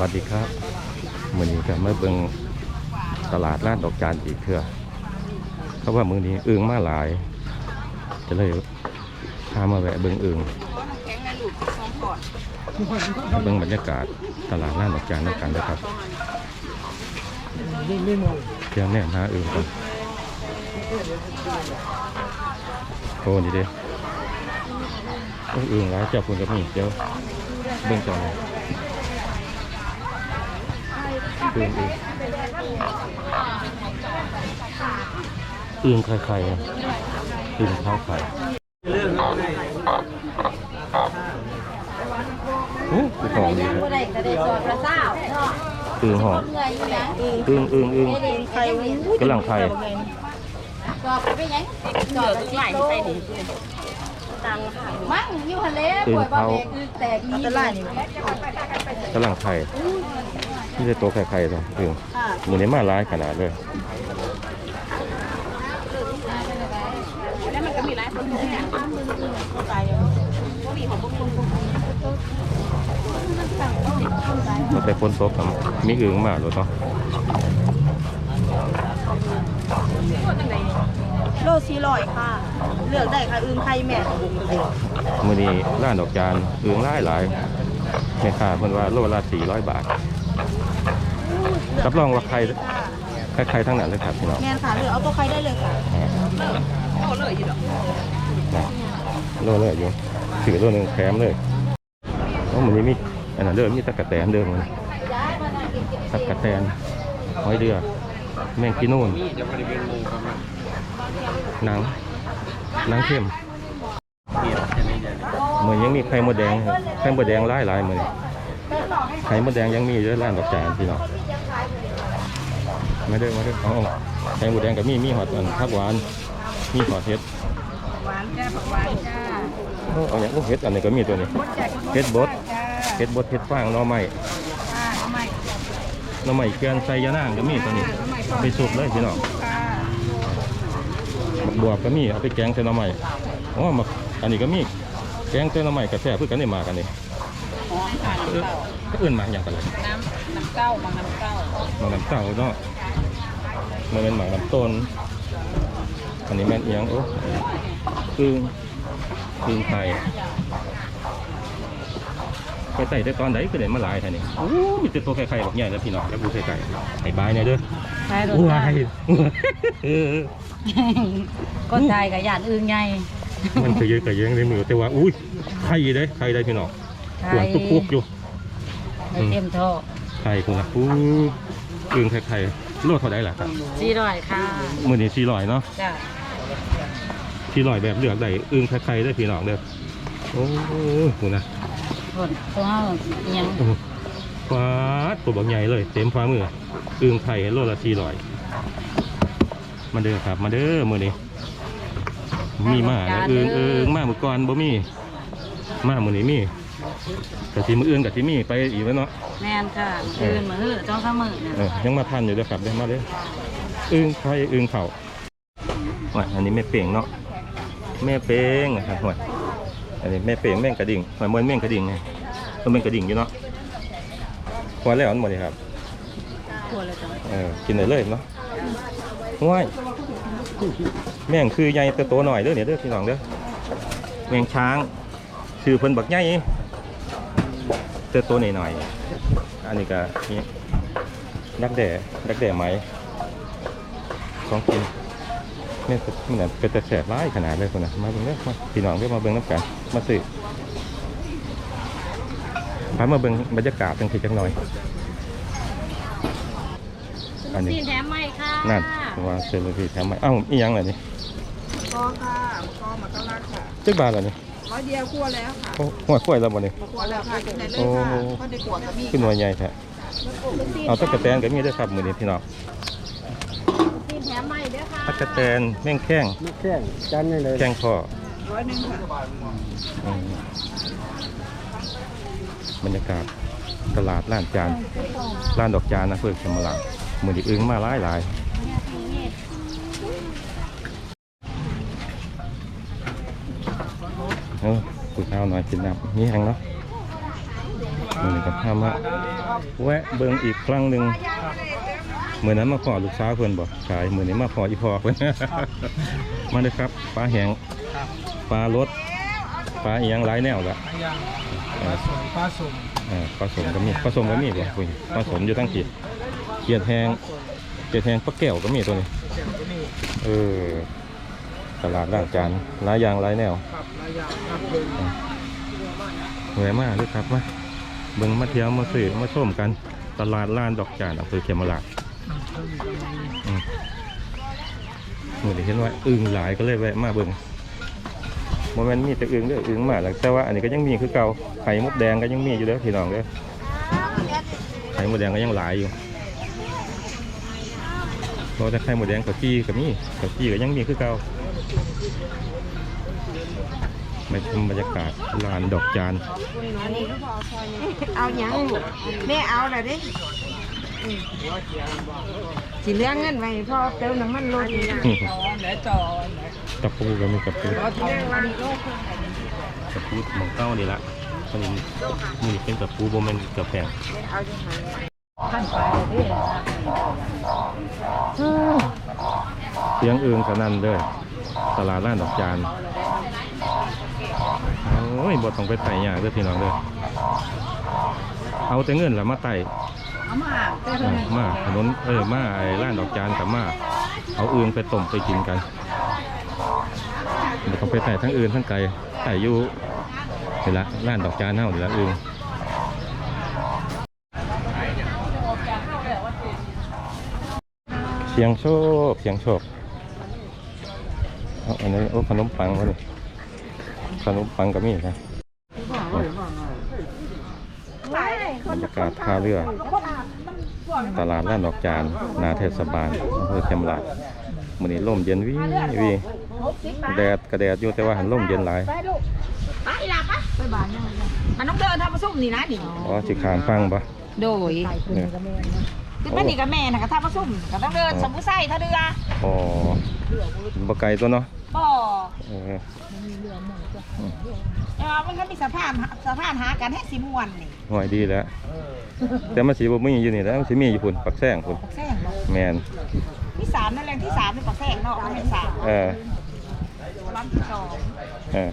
วัสดีครับมือนี้ก็มาเบิ่งตลาดร้านดอกจานอีกเถื่อเพราะว่ามือนี้อึงมาหลาย จะเลยพามาแวะเบิ่งอึงแข็งในลูกสองเบิ่งบรรยากาศตลาดร้านดอกจานด้วยกันนะครับเดี๋ยวแน่หาอึ่งกันโอ้นี่เด้โอ้อึ่งหลายเจ้าคุณกับนี่เดี๋ยวเบิ่งจอหน่อย อึ่งอึ่งอึ่งไข่ๆอะอึ่งเท้าไข่โอ้คือของดีอึ่งหอมเอื้องเอื้องอึ่งอึ่งเองใครกำลังไข่สอบไปยังสอบไปตังค่ะมั่งอยู่ทะเลป่วยบ่เบกแตกมีตลาดนี่ กำลังไข่นี่จะตัวไข่ไข่ตัวอึ่งค่ะมือนี้มาร้ายขนาดเลยแล้วมันก็มีหลายคนที่เนี่ยเข้าใจบ่มีของพวกคุณมันแต่ฝนตกครับมีอึ่งมาหรือเปล่าโลสี่ร้อยค่ะ เลือกได้ค่ะอึ้งไข่แม่มือนี้ร้านดอกจานอึ่งหลายหลาย แม่ค้าเพิ่นว่าโลละสี่ร้อยบาทรับรองว่าไข่ไข่ไข่ทั้งนั้นเลยครับพี่น้องแม่นค่ะเลือกเอาตัวไข่ได้เลยค่ะโอ้เลยอยู่ดอกนะโลเลยอยู่ถือโลหนึ่งแถมเลยเพราะมือนี้มีอันนั้นเดิมมีตะกะแตนเดิมมันตะกะแตนหอยเดือแมงกีนูนหนังหนังเข้มเห มือนยังมีไข่มดแดงครับไข่มดแดงหลายหลายเหมือนไข่มดแดงยังมีเยอะร้านดอกจานพี่น้องไม่ได้ไม่ได้เอาไข่มดแดงกับมีมีหอดอันผักหวานมีหอดเห็ดหวานจ้าผักหวานจ้าเอาเอาอย่างพวกเห็ดอันนี้ก็มีตัวนี้เห็ดบดเห็ดบดเห็ดฟางหน่อไม้ค่ะทำไมหน่อไม้เกลือนใส่ยานางก็มีตัวนี้ไปสุกเลยพี่น้องค่ะบักบวบก็มีเอาไปแกงใส่หน่อไม้อ๋อมาอันนี้ก็มี แกงใส่หน่อไม้กระแซ่เพื่อกันได้มากันนี่หอมค่ะเออก็เอื่นมาอย่างกันเลยน้ำน้ำเก้าบางน้ำเก้าหมากน้ำเต้าเนาะมันเป็นหมากน้ำต้น อันนี้แม่นเอียงโอ้อึ้งอึ้งไข่ไปใส่ได้ตอนไหนก็ได้มาหลายท่านี่โอ้มีแต่ตัวไข่ๆบอกใหญ่แล้วพี่น้องแล้วกูใส่ไก่ไข่บายเนี่ยเด้อใช่รโอ้สยเออคนไทยกับญาติอื่นไง มันเคยเยอะเคยเยอะในมือแต่ว่าอุ้ยไข่เด้ไข่ได้พี่น้องหวานตุกปุกอยู่ได้เต็มท่อไข่คุณนะอู้อึ้งไข่ไข่โลดเท่าไดล่ะครับสี่ร้อยค่ะมือนี้สี่ร้อยเนาะจ้าที่ลอยแบบเลือกได้อึ้งไข่ๆได้พี่น้องเด้อโอ้โหนะคนตัวเฮาอิหยังโอ้โหฟ้าดตัวบักใหญ่เลยเต็มฟ้ามืออึ้งไข่โลละสี่ร้อยมาเด้อครับมาเด้อมือนี้ มีมาเนี่ยอึ้งเอิงมาเมื่อก่อนบ่มีมามือนี้มีกะทิมืออื่นกะทิมีไปอีกแล้วเนาะแม่นค่ะอื่นมือจ้องข้ามือเออยังมาทันอยู่เด้อครับเด้อมาเด้ออึ้งไข่อึ้งเข่าว่ะอันนี้แม่เป่งเนาะแม่เป่งนะครับห่วยอันนี้แม่เป่งแม่งกระดิ่งหอยมวนแม่งกระดิ่งไงต้องแม่งกระดิ่งอยู่เนาะพอแล้วอันหมดเลยครับขวดเลยจ้ะเออกินได้เลยเนาะห้วย แม่งคือใหญ่แต่โตหน่อยเด้อเนี่ยเด้อพี่น้องเด้อแม่งช้างชื่อเพิ่นบักใหญ่แต่โตหน่อยๆอันนี้ก็นี่ดักแด่ดักแด่ไหมของกินแม่นมันนะเป็นแต่แสบร้ายขนาดเลยคนนะมาเบิ่งเด้อมาพี่น้องเด้อมาเบิ่งน้ำกันมาซื้อพามาเบิ่งบรรยากาศจังสิจังหน่อย อันนี้นี่แถมไหมค่ะนั่นว่าเซลฟี่แถมใหม่เอ้าอีหยังล่ะนี่กอค่ะกอหมากกะลักค่ะจักบาทล่ะนี่ร้อยเดียวคั่วแล้วค่ะโอ้หัวกล้วยแล้วบ่นี่คั่วแล้วค่ะกินได้เลยโอ้ค่ะก็ได้กวดกับมีขึ้นหน่วยใหญ่แท้เอาตะกะแตนก็มีเด้วยครับมื้อนี้พี่น้องนี่แถมไหมเด้อค่ะตะกะแตนแม่งแข้งแข้งจันนี่เลยแข้งพ่อร้อยหนึ่งค่ะอืมบรรยากาศตลาดร้านจานร้านดอกจานนะเพื่อนสมลัง มื้อนี้อึ้งมาหลายหลายเออกูข้าวหน่อยกินน้ำนี่แห้งเนาะมือนี้กับพามาแวะเบิ่งอีกครั้งหนึ่งเมื่อนั้นมาขอลูกสาวเพื่อนบอกขายมือนี้มาขออีพอเพื่อนมาเลยครับปลาแห้งปลารสปลาอีหยังหลายแนวละย่างเอ่อสวยปลาสุ่มเอ่อปลาสมก็มีปลาสมก็มีบ่คุยปลาสมอยู่ทั้งขี ดเขียดแห้งเขียดแห้งปลาแก้วก็มีตัวนี้เสียงก็มีเออตลาดล่างจานหลายอย่างหลายแนวครับหลายอย่างครับเบิ่งแหวะมากเลยครับมาเบิ่งมาเที่ยวมาซื้อมาชมกันตลาดล้านดอกจานอำเภอเขมราชอืมเพิ่งมีก็มีอืมเมื่อได้เห็นว่าอึ่งหลายก็เลยแวะมาเบิ่งโมเมนต์มีแต่อึ่งเด้ออึ่งมากแต่ว่าอันนี้ก็ยังมีคือเก่าไข่มดแดงก็ยังมีอยู่เด้อพี่น้องเด้อไข่มดแดงก็ยังหลายอยู่ เราจะไข่มดแดงกับจี้กับมีกับจี้ก็ยังมีคือเก่าไม่ชมบรรยากาศลานดอกจานเอาหยังแม่เอาละเด้สิเลี้ยงเงินไว้พ่อเติมน้ำมันรถนี่นะตะปูก็มีกับปูกับปูหมองเก้านี่ละอันนี้นี่เป็นกับปูโบแมนกับแพงเสียงอื่นสนั่นเด้อตลาดร้านดอกจานโอ้ยบทต้องไปไต่ยากเด้อพี่น้องเด้อเอาแต่เงินละมาไต่เอามาเออมาถนนเออมาไอ้ร้านดอกจานกับมาเอาอื่นไปต้มไปกินกันไม่ต้องไปไต่ทั้งอื่นทั้งไก่ไต่อยู่เดี๋ยวละร้านดอกจานเน่าเดี๋ยวละอื่น สียงโชคเสียงโชคเอาอันนี้โอ้ขนมปังวะนี่ขนมปังก็มีนะบรรยากาศท่าเรือ ตลาดร้านดอกจานนาเทศบาลอำเภอเขมราชมื้อนี้ลมเย็นวิวีแดดกระแดดอยู่แต่ว่าหันลมเย็นหลายไปล่ะปะไปบ้านยังมันต้องเดินทางมาซุ่มนี่นะนี่อ๋อสิขามฟังปะ โดยเนี่ยคือมันนี่กับแม่น่ะก็ทางมาซุ่มก็ต้องเดินสมมุติไส้ถ้าเรืออ๋อบ่ไกลตัวเนาะบ่เออเออมันก็มีสะพานสะพานหากันให้สิม่วนนี่ห่วยดีแล้ว แต่มันสิบ่มีอยู่นี่แหล้วมันสิมีอยู่พุ่นปักแซงพุ่นปักแซงบ่แม่นที่สามนั่นแหละที่สามนี่ปักแซงเนาะมันเป็นสามเออลำที่สองเออ